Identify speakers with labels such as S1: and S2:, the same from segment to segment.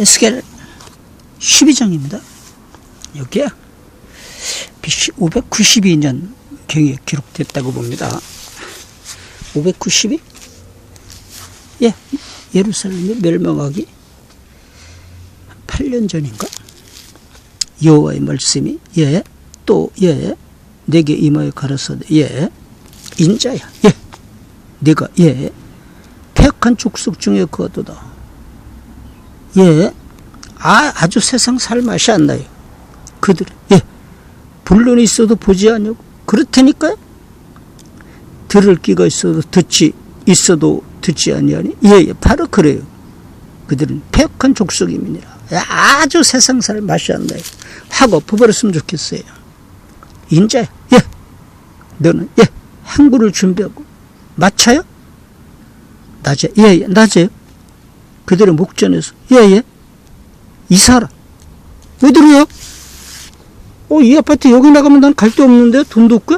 S1: 에스겔 12장입니다. 여기에 BC 592년 경에 기록됐다고 봅니다. 592? 예, 예루살렘이 멸망하기 8년 전인가? 여호와의 말씀이 예, 또 예, 내게 임하여 가라사대 예, 인자야 예, 내가 예, 폐악한 족속 중에 거두다 예, 아, 아주 세상 살 맛이 안 나요. 그들, 예, 불론이 있어도 보지 않냐고. 그렇다니까요. 들을 끼가 있어도 듣지 있어도 듣지 아니하니 예, 예, 바로 그래요. 그들은 폐역한 족속임이니라. 아주 세상 살 맛이 안 나요. 하고 엎어버렸으면 좋겠어요. 인자, 예, 너는 예, 행구를 준비하고 마차요? 낮에, 예, 예, 낮에요. 그들의 목전에서 예, 예, 이사라. 어디로요? 어, 이 아파트 여기 나가면 난 갈 데 없는데 돈도 없고?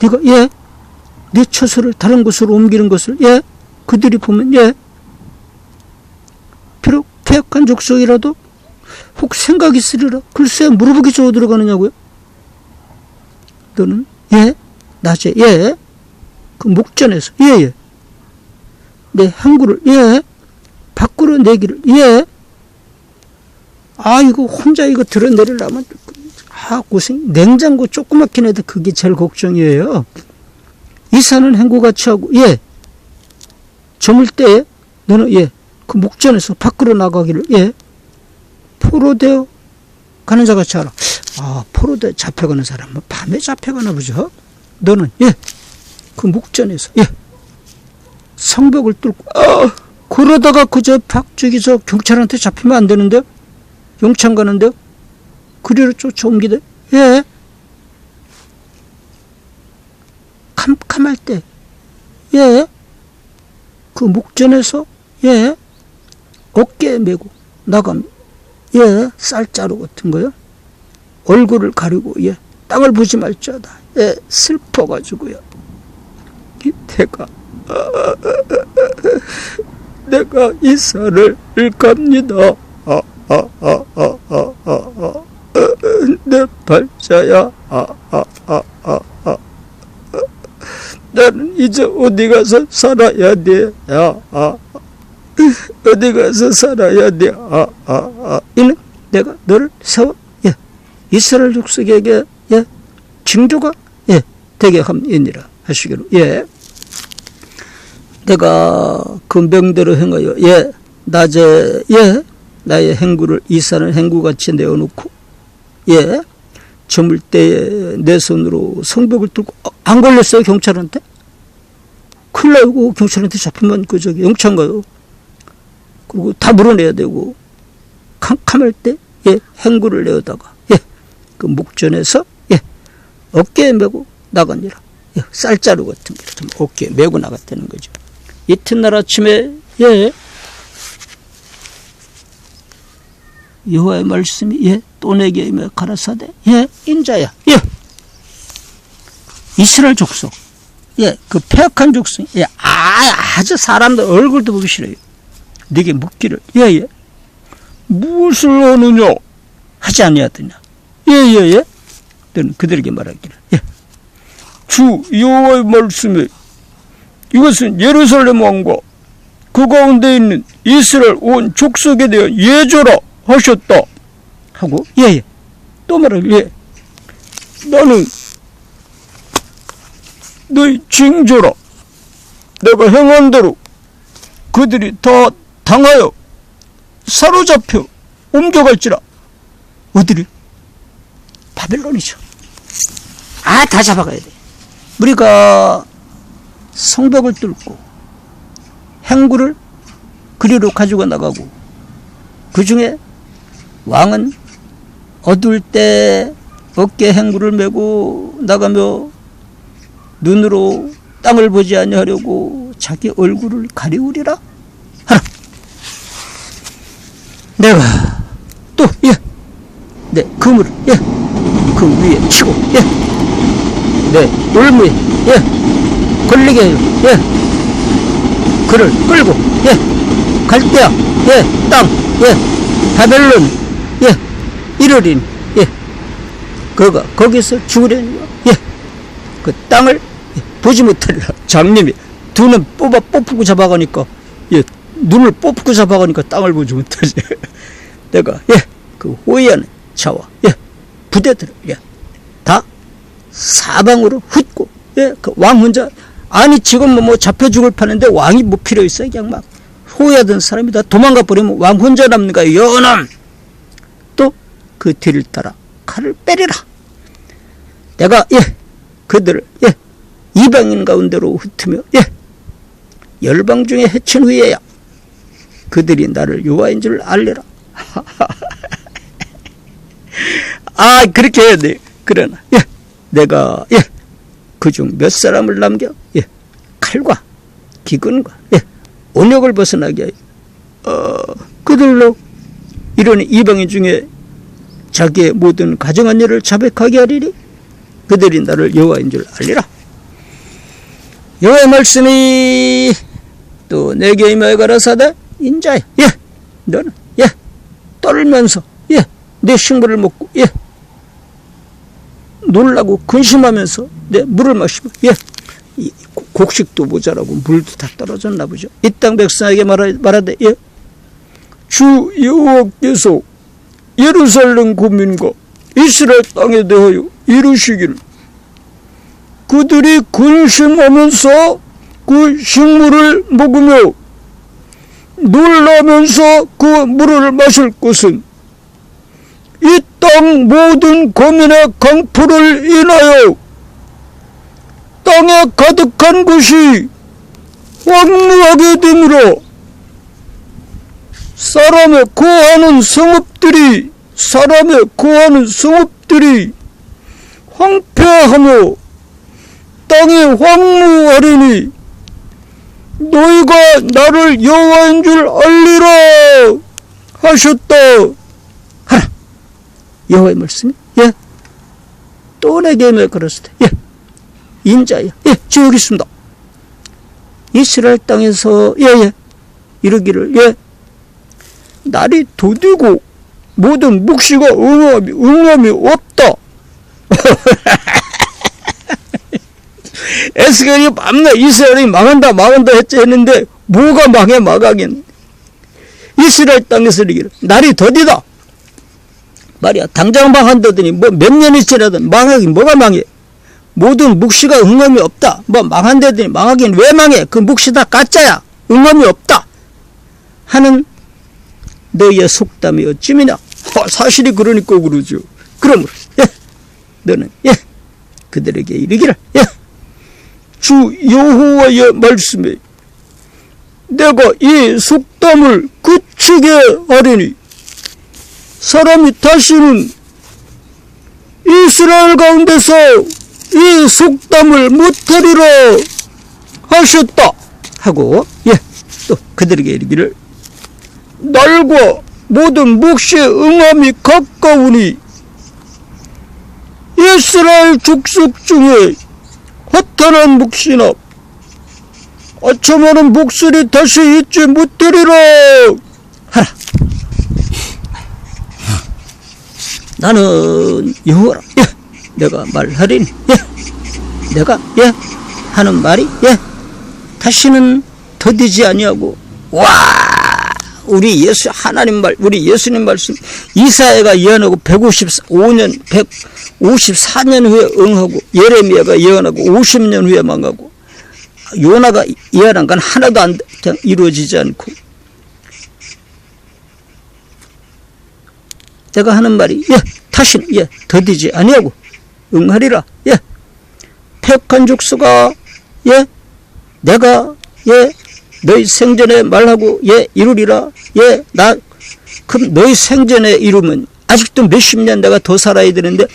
S1: 네가 예, 내 처소를 다른 곳으로 옮기는 것을 예, 그들이 보면 예, 비록 폐역한 족속이라도 혹 생각이 있으리라. 글쎄 물어보기 저 어디로 가느냐고요? 너는 예, 낮에 예, 그 목전에서 예, 예, 내 항구를 예, 밖으로 내기를 예. 아 이거 혼자 이거 들어내리려면 아 고생 냉장고 조그맣긴 해도 그게 제일 걱정이에요. 이사는 행구같이 하고 예. 저물 때 너는 예그 목전에서 밖으로 나가기를 예. 포로되어 가는 자 같이 하라. 아 포로되 잡혀가는 사람은 밤에 잡혀가나 보죠. 너는 예그 목전에서 예 성벽을 뚫고 아 그러다가 그저 박저기 저 경찰한테 잡히면 안 되는데? 용창 가는데? 그리로 쫓아옮기대? 예. 캄캄할 때 예 그 목전에서 예. 어깨에 메고 나가면 예 쌀자루 같은 거요. 얼굴을 가리고 예. 땅을 보지 말자다. 예 슬퍼가지고요 이태가 내가 이사를 갑니다. 아, 아, 아, 아, 아, 아, 아. 내 발자야. 아, 아, 아, 아, 아. 나는 이제 어디 가서 살아야 돼. 야, 아. 어디 가서 살아야 돼. 아, 아, 아. 이는 내가 너를 세워. 예. 이스라엘 족속에게 예. 징조가 예. 되게 함이니라 하시기로. 예. 내가 그 명대로 행하여 예 낮에 예 나의 행구를 이산을 행구같이 내어놓고 예 저물 때에 내 손으로 성벽을 뚫고 어, 안 걸렸어요 경찰한테? 큰일 나고 경찰한테 잡히면 그 저기 영창 가요. 그리고 다 물어내야 되고 캄캄할 때 예 행구를 내어다가 예 그 목전에서 예 어깨에 메고 나가니라. 예, 쌀자루 같은 게 좀 어깨에 메고 나갔다는 거죠. 이튿날 아침에 예. 여호와의 말씀이 예또 내게 임해 가라사대. 예 인자야. 예. 이스라엘 족속. 예그 폐역한 족속 예 아, 아주 사람들 얼굴도 보기 싫어요. 네게 묻기를. 예예. 무엇을 하느냐? 하지 아니하더냐? 예예예. 너는 그들에게 말하기를. 예 주 여호와의 말씀에 이것은 예루살렘 왕과 그 가운데 있는 이스라엘 온 족속에 대한 예조라 하셨다. 하고 예예 또 말을 예 나는 너희 징조라 내가 행한 대로 그들이 다 당하여 사로잡혀 옮겨갈지라 어디를 바벨론이죠. 아 다 잡아가야 돼. 우리가 성벽을 뚫고 행구를 그리로 가지고 나가고 그 중에 왕은 어두울 때 어깨 행구를 메고 나가며 눈으로 땅을 보지 아니하려고 자기 얼굴을 가리우리라 하라. 내가 또 예, 내 그물을 예, 그 위에 치고 예, 내 올무에 예. 걸리게 해요. 예. 그를 끌고, 예. 갈대야 예 땅 예. 바벨론 예. 이르린 예. 그거 거기서 죽으려는 거야 예그 땅을 예, 보지 못하리라. 장님이 두 눈 뽑아 뽑고 잡아가니까 예. 눈을 뽑고 잡아가니까 땅을 보지 못하지. 내가 예 그 호위하는 자와 예. 부대들 예 다 사방으로 훑고 예 그 왕 혼자 아니 지금 뭐, 뭐 잡혀 죽을 판인데 왕이 뭐 필요 있어? 그냥 막 호위하던 사람이 다 도망가 버리면 왕 혼자 남는가? 요놈 또 그 뒤를 따라 칼을 빼리라. 내가 예 그들을 예 이방인 가운데로 흩으며 예 열방 중에 해친 후에야 그들이 나를 요하인 줄 알리라. 아 그렇게 해야 돼. 그러나 예 내가 예 그중 몇 사람을 남겨? 예. 칼과 기근과 예. 온역을 벗어나게 어 그들로 이런 이방인 중에 자기의 모든 가정한 일을 자백하게 하리니 그들이 나를 여호와인 줄 알리라. 여호와의 말씀이 또 내게 임하여 가라사대 인자야 예. 너는 예. 떨면서 예내 식물을 먹고 예 놀라고 근심하면서 내 물을 마시고 예 곡식도 모자라고 물도 다 떨어졌나 보죠. 이 땅 백성에게 말하, 말하되 예. 주 여호와께서 예루살렘 국민과 이스라엘 땅에 대하여 이루시기를 그들이 근심하면서 그 식물을 먹으며 놀라면서 그 물을 마실 것은 이 땅 모든 거민의 강포를 인하여 땅에 가득한 것이 황무하게 되므로 사람의 거하는 성읍들이 사람의 거하는 성읍들이 황폐하며 땅이 황무하리니 너희가 나를 여호와인 줄 알리라 하셨다 여호와의 말씀이 예. 또 내게 그랬을 때 예. 인자야. 예, 여기 있습니다. 이스라엘 땅에서, 예, 예, 이르기를, 예, 날이 도디고 모든 묵시가 응함이, 응함이 없다. 에스겔이 밤낮 이스라엘이 망한다, 망한다 했지 했는데, 뭐가 망해, 망하긴. 이스라엘 땅에서 이르기를, 날이 더디다. 말이야, 당장 망한다더니, 뭐 몇 년이 지나든 망하긴 뭐가 망해. 모든 묵시가 응엄이 없다. 뭐 망한다더니 망하긴 왜 망해? 그 묵시 다 가짜야. 응엄이 없다. 하는 너의 속담이 어찌미냐? 어, 사실이 그러니까 그러죠. 그러므로 예, 너는 예, 그들에게 이르기를 예, 주 여호와의 말씀에 내가 이 속담을 그치게 하리니 사람이 다시는 이스라엘 가운데서 이 속담을 못하리라 하셨다 하고 예 또 그들에게 이르기를 날과 모든 묵시의 응함이 가까우니 이스라엘 족속 중에 허탄한 묵시나 아첨하는 목소리 다시 잊지 못하리라. 하라 나는 여호와라 예. 내가 말하리니 예 내가 예 하는 말이 예 다시는 더디지 아니하고 와 우리 예수 하나님 말 우리 예수님 말씀 이사야가 예언하고 155년 154년 후에 응하고 예레미야가 예언하고 50년 후에 망하고 요나가 예언한 건 하나도 안 이루어지지 않고 내가 하는 말이 예 다시는 예 더디지 아니하고 응하리라. 예. 택한 족수가 예. 내가 예. 너희 생전에 말하고 예 이루리라. 예. 나 그럼 너희 생전에 이루면 아직도 몇십 년 내가 더 살아야 되는데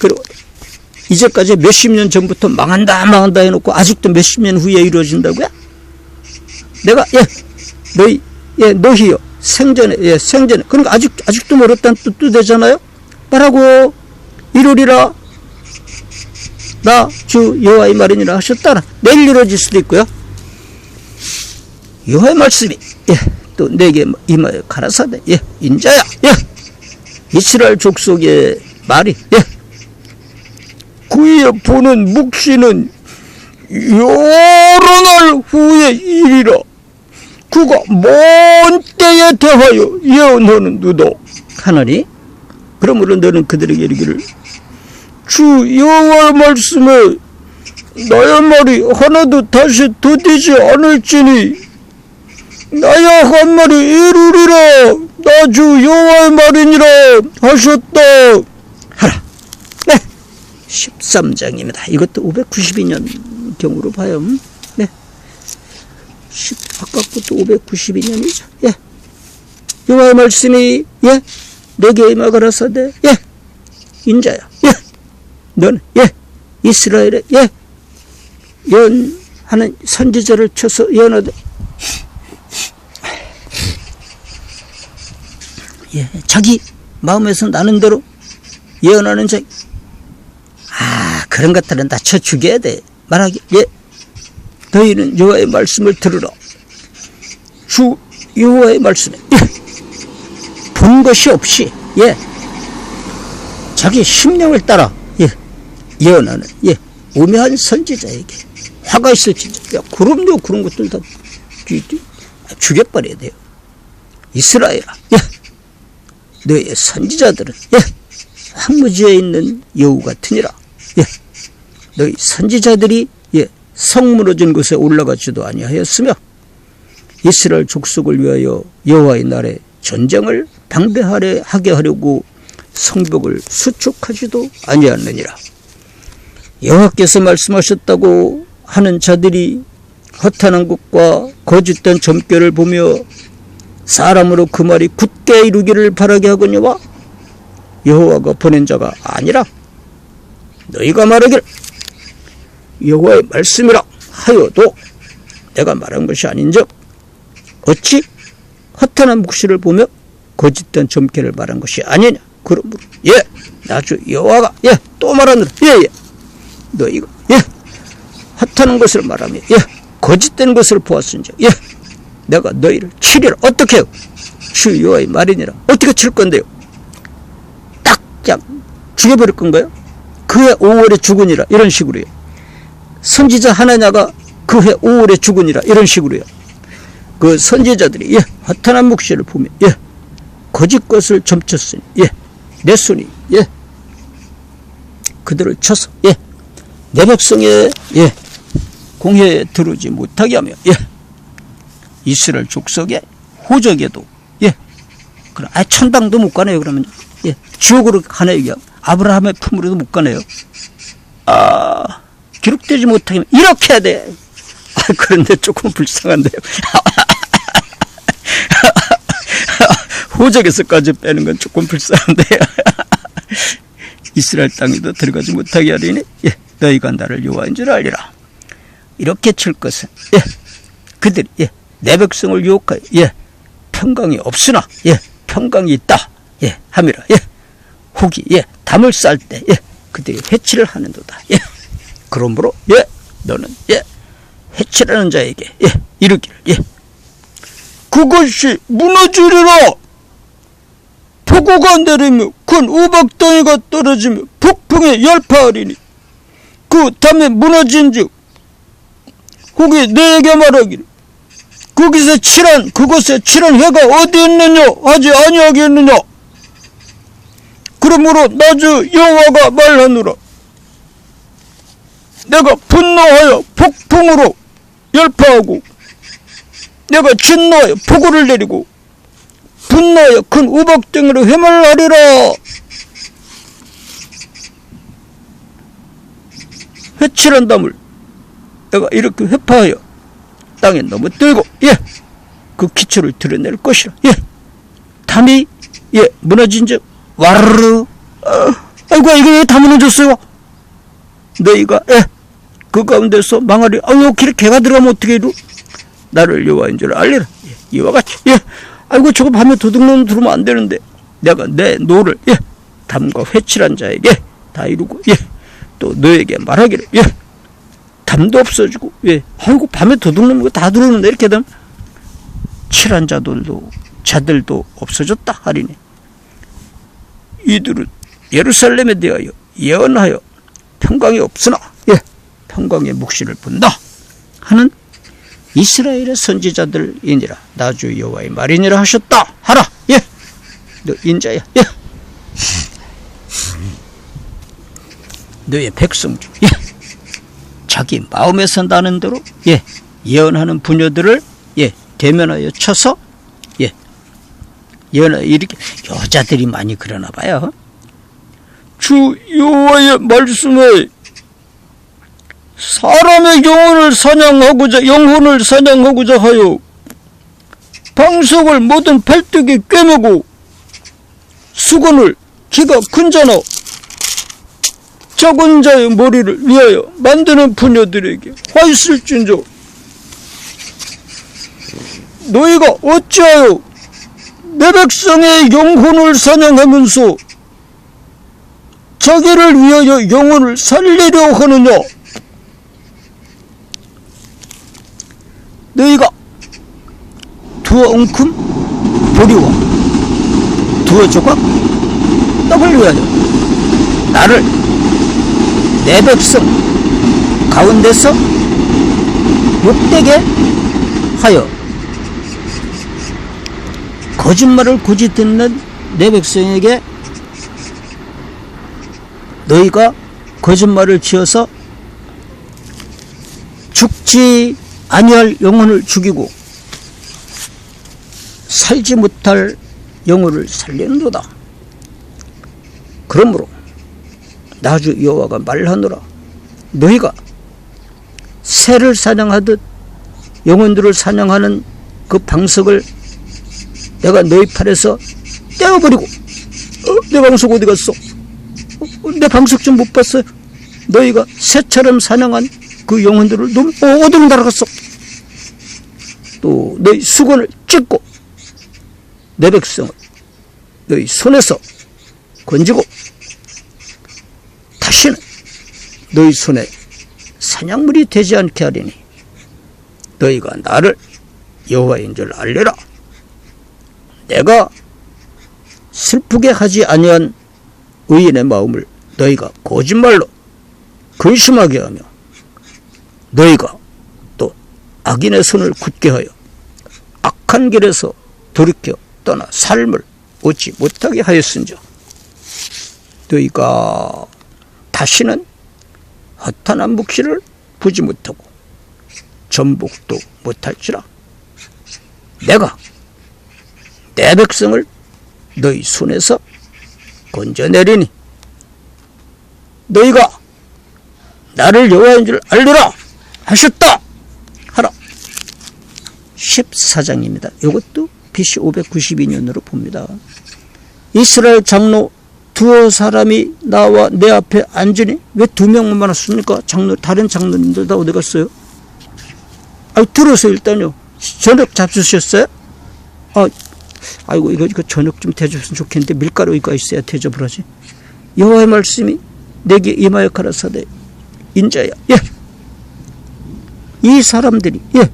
S1: 그리고 이제까지 몇십 년 전부터 망한다 망한다 해놓고 아직도 몇십 년 후에 이루어진다고요? 내가 예 너희 예 너희요 생전에 예 생전에 그러니까 아직 아직도 멀었다는 뜻도 되잖아요. 말하고? 이루리라 나 주 여호와의 말이니라 하셨다라. 내일 이루어질 수도 있고요. 여호와의 말씀이 예, 또 내게 임하여 가라사대 예 인자야 예. 이스라엘 족속의 말이 예.
S2: 그의 보는 묵시는 여러 날 후의 일이라 그가 먼 때에 대하여 예언하는 누도?
S1: 하나니? 그러므로 너는 그들에게 이르기를
S2: 주 여호와의 말씀에 나의 말이 하나도 다시 더디지 않을지니 나의 한 말이 이루리라. 나 주 여호와의 말이니라 하셨다.
S1: 하라. 네. 13장입니다. 이것도 592년 경으로 봐요. 네 10, 아까부터 592년이죠 예. 여호와의 말씀이 예. 내게 임하가라사대 예. 인자야. 예. 너는 예. 이스라엘의 예. 예언하는 선지자를 쳐서 예언하되 예. 자기 마음에서 나는 대로 예언하는 자 아, 그런 것들은 다 쳐 죽여야 돼. 말하기, 예. 너희는 여호와의 말씀을 들으라. 주 여호와의 말씀에, 예. 본 것이 없이, 예. 자기 심령을 따라, 예. 예언하는, 예. 우매한 선지자에게 화가 있을지도, 야, 그럼요, 그런 것들 다 죽- 죽여버려야 돼요. 이스라엘아, 예. 너의 선지자들은, 예. 황무지에 있는 여우 같으니라. 예. 너희 선지자들이 예, 성 무너진 곳에 올라가지도 아니하였으며 이스라엘 족속을 위하여 여호와의 날에 전쟁을 방배하려 하게 하려고 성벽을 수축하지도 아니하느니라. 여호와께서 말씀하셨다고 하는 자들이 허탄한 것과 거짓된 점괘를 보며 사람으로 그 말이 굳게 이루기를 바라게 하거니와 여호와가 보낸 자가 아니라 너희가 말하길 여호와의 말씀이라 하여도 내가 말한 것이 아닌즉 어찌 허탄한 묵시를 보며 거짓된 점괘를 말한 것이 아니냐? 그러므로 예 나주 여호와가 예 또 말하느라 예예. 너희가 예 허탄한 것을 말하며 예 거짓된 것을 보았은즉 예 내가 너희를 치리라. 어떻게 주 여호와의 말이니라. 어떻게 칠 건데요? 딱 그냥 죽여버릴 건가요? 그해 5월에 죽으니라. 이런 식으로요. 선지자 하나냐가 그해 5월에 죽으니라 이런 식으로요. 그 선지자들이 예 허탄한 묵시를 보며 예 거짓 것을 점쳤으니 예내 손이 예 그들을 쳐서 예내 백성의 예 공회에 들어오지 못하게 하며 예 이스라엘 족속의 호적에도 예 그럼 아 천당도 못 가네요 그러면 예 지옥으로 가네요. 아브라함의 품으로도 못 가네요 아 기록되지 못하게 이렇게 해야 돼. 아, 그런데 조금 불쌍한데요 호적에서까지 빼는 건 조금 불쌍한데요 이스라엘 땅에도 들어가지 못하게 하리니 예, 너희가 나를 여호와인 줄 알리라. 이렇게 칠 것은 예, 그들이 예, 내 백성을 유혹하여 예, 평강이 없으나 예, 평강이 있다 예, 함이라 예, 혹이 예, 담을 쌀 때 예, 그들이 해치를 하는도다 예, 그러므로 예, 너는 예, 해치라는 자에게 예, 이르기를 예,
S2: 그것이 무너지리라! 폭우가 내리며 큰 우박덩이가 떨어지며 폭풍에 열파하리니 그 담에 무너진즉 혹이 내게 말하기를 거기서 칠한 그곳에 칠한 해가 어디 있느냐? 하지 아니하겠느냐? 그러므로 나주 여호와가 말하노라 내가 분노하여 폭풍으로 열파하고 내가 진노하여 폭우를 내리고 분노하여 큰 우박등으로 해말하리라. 회칠한 담을 내가 이렇게 회파하여 땅에 넘어뜨리고 예 그 기초를 드러낼 것이라. 예 담이 예 무너진 즉 와르르. 어, 아이고 이거 왜 다 무너졌어요? 너희가 예 그 가운데서 망하리 아유 길에 개가 들어가면 어떻게 이루 나를 여호와인 줄 알리라. 예, 이와 같이. 예 아이고 저거 밤에 도둑놈 들어오면 안 되는데 내가 내 노를 예 담과 회칠한 자에게 다 이루고 예 또 너에게 말하기를 예 담도 없어지고 예 아이고 밤에 도둑놈 이거 다 들어오는데 이렇게 되면 칠한 자들도 자들도 없어졌다 하리니 이들은 예루살렘에 대하여 예언하여 평강이 없으나 예 평강의 묵시를 본다. 하는 이스라엘의 선지자들이니라. 나주 여호와의 말이니라 하셨다. 하라. 예 너 인자야. 예. 너의 백성 중 예. 자기 마음에 선다는 대로 예. 예언하는 부녀들을 예. 대면하여 쳐서 예. 예언 이렇게 여자들이 많이 그러나 봐요. 주 여호와의 말씀에 사람의 영혼을 사냥하고자 영혼을 사냥하고자 하여 방석을 모든 팔뚝에 꿰매고 수건을 키가 큰 자나 적은 자의 머리를 위하여 만드는 부녀들에게 화 있을진저 너희가 어찌하여 내 백성의 영혼을 사냥하면서 자기를 위하여 영혼을 살리려 하느냐 너희가 두어 웅큼 보리와 두어 조각 떡을 위하여 나를 내 백성 가운데서 못되게 하여 거짓말을 굳이 듣는 내 백성에게 너희가 거짓말을 지어서 죽지 아니할 영혼을 죽이고 살지 못할 영혼을 살리는도다. 그러므로 나주 여호와가 말하노라 너희가 새를 사냥하듯 영혼들을 사냥하는 그 방석을 내가 너희 팔에서 떼어버리고 어, 내 방석 어디 갔어? 어, 내 방석 좀 못 봤어요? 너희가 새처럼 사냥한 그 영혼들을 놈 어, 어디로 날아갔어? 또 너희 수건을 찢고 내 백성을 너희 손에서 건지고 다시는 너희 손에 사냥물이 되지 않게 하리니 너희가 나를 여호와인 줄 알려라. 내가 슬프게 하지 아니한 의인의 마음을 너희가 거짓말로 근심하게 하며 너희가 또 악인의 손을 굳게 하여 악한 길에서 돌이켜 떠나 삶을 얻지 못하게 하였은즉 너희가 다시는 허탄한 묵시를 보지 못하고 전복도 못할지라. 내가 내 백성을 너희 손에서 건져내리니 너희가 나를 여호와인 줄 알리라 하셨다 14장입니다. 이것도 BC 592년으로 봅니다. 이스라엘 장로 두어 사람이 나와 내 앞에 앉으니 왜 두 명만 왔습니까? 장로 다른 장로님들 다 어디 갔어요? 아 들어서 일단요. 저녁 잡수셨어요? 아 아이고 이거 이거 저녁 좀 대접했으면 좋겠는데 밀가루가 있어야 대접을 하지. 여호와의 말씀이 내게 임하여 가라사대 인자야. 예. 이 사람들이 예.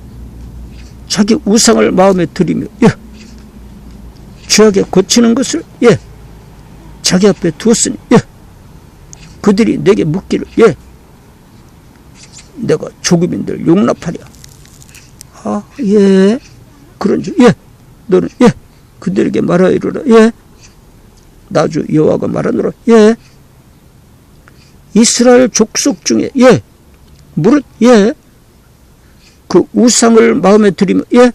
S2: 자기 우상을 마음에 들이며 예. 죄악에 고치는 것을 예. 자기 앞에 두었으니 예. 그들이 내게 묻기를 예. 내가 조금인들 용납하랴. 아, 예. 그런 줄, 예. 너는, 예. 그들에게 말하 이르라, 예. 나주 여호와가 말하노라, 예. 이스라엘 족속 중에, 예. 무릇, 예. 그 우상을 마음에 들이면, 예.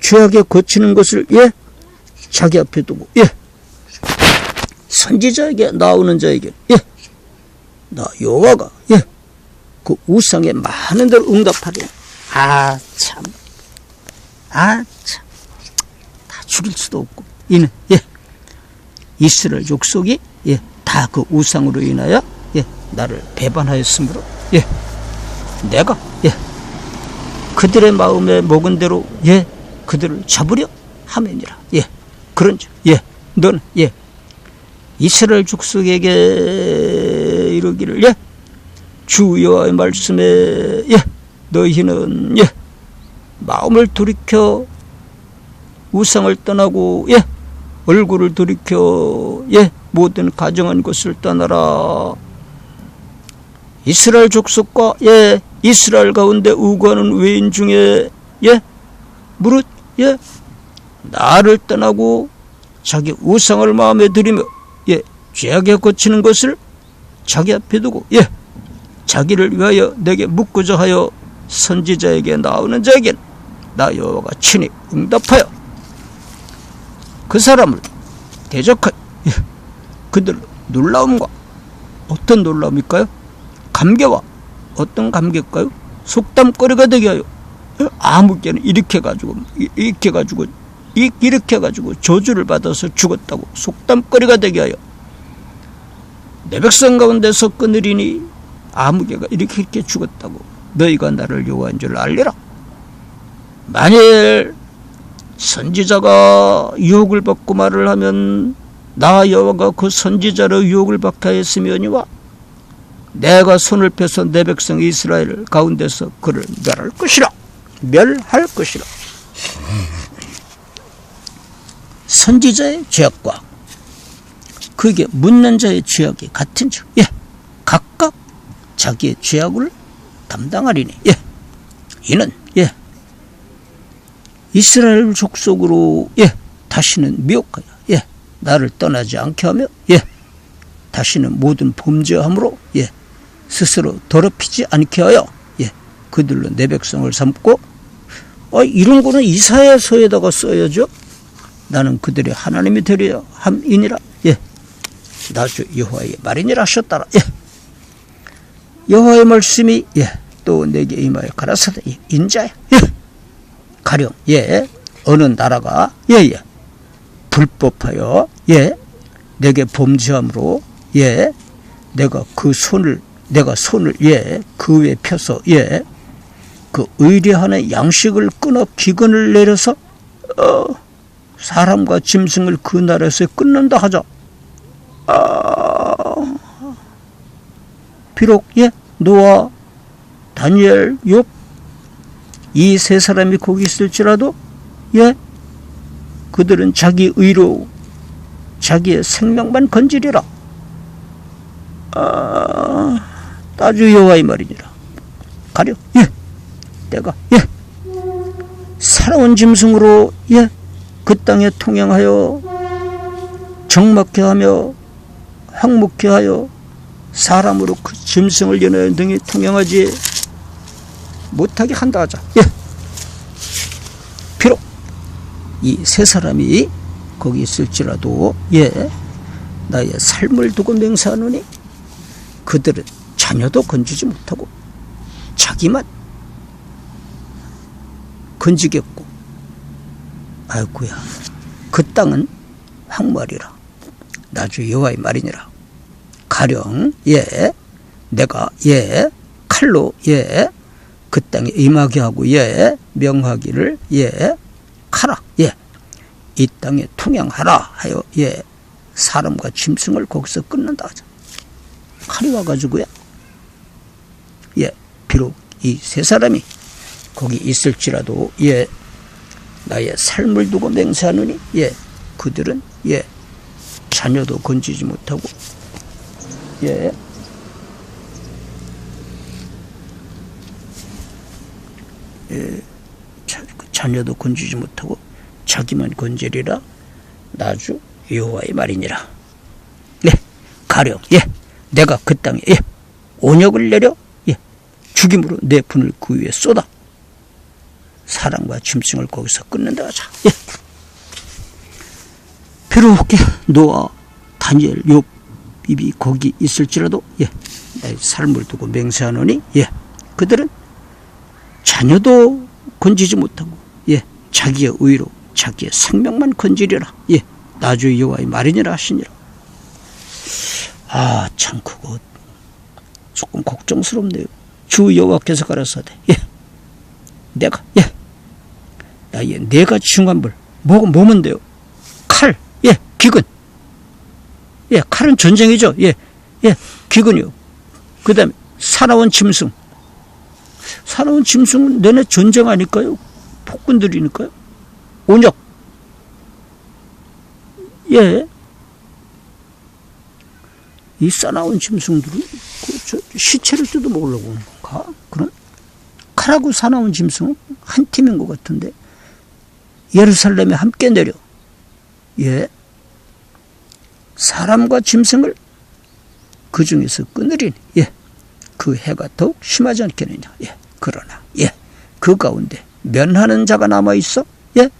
S2: 죄악에 거치는 것을, 예. 자기 앞에 두고, 예. 선지자에게 나오는 자에게, 예. 나 여호와가, 예. 그 우상에 많은 대로 응답하리. 아, 참. 아, 참. 다 죽일 수도 없고. 이는, 예. 이스라엘 족속이, 예. 다 그 우상으로 인하여, 예. 나를 배반하였으므로, 예. 내가, 예. 그들의 마음에 먹은 대로, 예. 그들을 잡으려 하면이라. 예. 그런 줄, 예. 예. 이스라엘 족속에게 이르기를, 예. 주 여호와의 말씀에, 예. 너희는 예 마음을 돌이켜 우상을 떠나고 예 얼굴을 돌이켜 예 모든 가정한 것을 떠나라 이스라엘 족속과 예 이스라엘 가운데 우고하는 외인 중에 예? 무릇 예? 나를 떠나고 자기 우상을 마음에 들이며 예? 죄악에 고치는 것을 자기 앞에 두고 예? 자기를 위하여 내게 묻고자 하여 선지자에게 나오는 자에겐 나 여호와가 친히 응답하여 그 사람을 대적하여 예, 그들 놀라움과 어떤 놀라움일까요? 감개와 어떤 감개일까요? 속담거리가 되게 하여 예, 아무개는 이렇게 가지고 이렇게 가지고 이렇게 가지고 저주를 받아서 죽었다고 속담거리가 되게 하여 내 백성 가운데서 끊으리니 아무개가 이렇게 이렇게 죽었다고 너희가 나를 요구한 줄 알리라. 만일 선지자가 유혹을 받고 말을 하면 나 여호와가 그 선지자를 유혹을 받게 하였으며니와 내가 손을 펴서 내 백성 이스라엘 가운데서 그를 멸할 것이라. 멸할 것이라. 선지자의 죄악과 그게 묻는 자의 죄악이 같은즉 예 각각 자기의 죄악을 담당하리니 예 이는 예 이스라엘 족속으로 예 다시는 미혹하여 예 나를 떠나지 않게 하며 예 다시는 모든 범죄함으로 예 스스로 더럽히지 않게 하여 예 그들로 내 백성을 삼고 어 이런 거는 이사야서에다가 써야죠. 나는 그들의 하나님이 되려 함이니라. 예. 나주 여호와의 말이니라 하셨다라. 예. 여호와의 말씀이 예. 또 내게 임하여 가라사대 예. 인자야. 예. 가령 예. 어느 나라가 예예. 예. 불법하여 예. 내게 범죄함으로 예. 내가 그 손을 내가 손을 예. 그 위에 펴서 예. 그 의뢰하는 양식을 끊어 기근을 내려서 어, 사람과 짐승을 그 나라에서 끊는다 하자. 아, 비록 예 노아, 다니엘, 욥 이 세 사람이 거기 있을지라도 예 그들은 자기 의로 자기의 생명만 건지리라. 아, 따주 여호와의 말이니라. 가려 예. 때가 예 살아온 짐승으로 예 그 땅에 통행하여 정막케 하며 황목케 하여 사람으로 그 짐승을 연하여 등에 통행하지 못하게 한다 하자. 예. 비록 이 세 사람이 거기 있을지라도 예 나의 삶을 두고 맹세하노니 그들은 자녀도 건지지 못하고 자기만 건지겠고. 아이고야 그 땅은 황무하리라. 나주 여호와의 말이니라. 가령 예 내가 예 칼로 예 그 땅에 임하게 하고 예 명하기를 예 가라 예 이 땅에 통행하라 하여 예 사람과 짐승을 거기서 끊는다 하자. 칼이 와가지고요 예 비록 이 세 사람이 거기 있을지라도 예 나의 삶을 두고 맹세하느니 예 그들은 예 자녀도 건지지 못하고 예. 예, 그 자녀도 건지지 못하고 자기만 건지리라. 나주 여호와의 말이니라. 네, 가령 예, 내가 그 땅에 예, 온역을 내려 예, 죽임으로 내 분을 그 위에 쏟아 사람과 짐승을 거기서 끊는다 하자. 예. 비록 노아, 다니엘, 욥, 비비 거기 있을지라도 예. 내 삶을 두고 맹세하노니 예. 그들은 자녀도 건지지 못하고 예. 자기의 의로 자기의 생명만 건지리라. 예. 나주 여호와의 말이니라 하시니라. 아, 참 그거 조금 걱정스럽네요. 주 여호와께서 가라사대. 예. 내가 예. 나의 내가 중요한 뭘 뭐, 뭐면 돼요? 칼, 예, 기근. 예, 칼은 전쟁이죠. 예, 예, 기근이요. 그 다음에 사나운 짐승. 사나운 짐승은 내내 전쟁 아닐까요? 폭군들이니까요. 온역. 예. 이 싸나운 짐승들은 그 저, 시체를 뜯어 먹으려고 오는 건 가? 그럼 칼하고 사나운 짐승은 한 팀인 것 같은데 예루살렘에 함께 내려. 예. 사람과 짐승을 그 중에서 끊으리니. 예그 해가 더욱 심하지 않겠느냐. 예. 그러나 예. 그 가운데 면하는 자가 남아 있어. 예.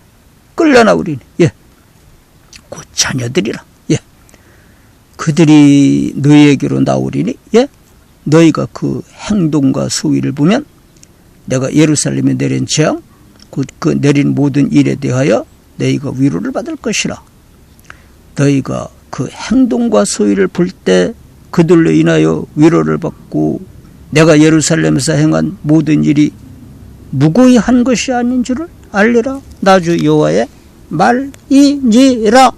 S2: 끌려나오리니. 예곧 자녀들이라. 예. 그들이 너희에게로 나오리니. 예 너희가 그 행동과 수위를 보면 내가 예루살렘에 내린 재앙 곧 그 내린 모든 일에 대하여 너희가 위로를 받을 것이라. 너희가 그 행동과 소위를 볼 때 그들로 인하여 위로를 받고 내가 예루살렘에서 행한 모든 일이 무고히 한 것이 아닌 줄을 알리라. 나주 여호와의 말이니라